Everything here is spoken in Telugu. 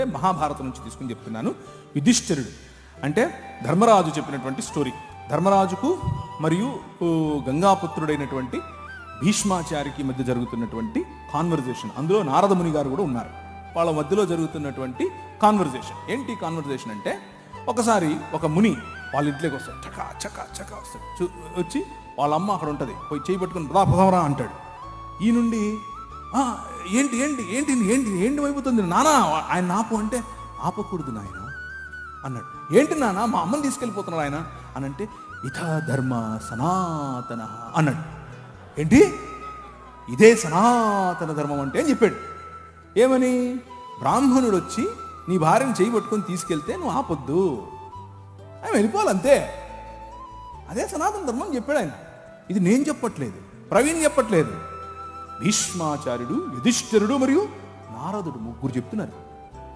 అంటే మహాభారతం నుంచి తీసుకుని చెప్తున్నాను. యుధిష్ఠిరుడు అంటే ధర్మరాజు చెప్పినటువంటి స్టోరీ. ధర్మరాజుకు మరియు గంగాపుత్రుడైనటువంటి భీష్మాచారికి మధ్య జరుగుతున్నటువంటి కాన్వర్జేషన్ అందులో నారదముని గారు కూడా ఉన్నారు. వాళ్ళ మధ్యలో జరుగుతున్నటువంటి కాన్వర్జేషన్ ఏంటి కాన్వర్జేషన్ అంటే ఒకసారి ఒక ముని వాళ్ళ ఇంట్లోకి వస్తాడు. చకా చకా చకా వస్తాడు. చూ- వచ్చి వాళ్ళ అమ్మ అక్కడ ఉంటుంది. పోయి చేయి పట్టుకుని పదా పదవరా అంటాడు. ఈ నుండి ఏంటి ఏంటి ఏంటి ఏంటి ఏంటి అయిపోతుంది నానా ఆయన నాపు అంటే ఆపకూడదు నాయన అన్నాడు. ఏంటి నానా మా అమ్మని తీసుకెళ్ళిపోతున్నాడు ఆయన అని అంటే ఇథ ధర్మ సనాతన అన్నాడు. ఏంటి? ఇదే సనాతన ధర్మం అంటే అని చెప్పాడు. ఏమని? బ్రాహ్మణుడు వచ్చి నీ భార్యను చేయి పట్టుకొని తీసుకెళ్తే నువ్వు ఆపొద్దు. ఆయన వెళ్ళిపోవాలంతే. అదే సనాతన ధర్మం అని చెప్పాడు ఆయన. ఇది నేను చెప్పట్లేదు ప్రవీణ్ చెప్పట్లేదు. భీష్మాచార్యుడు యుధిష్ఠిరుడు మరియు నారదుడు ముగ్గురు చెప్తున్నారు.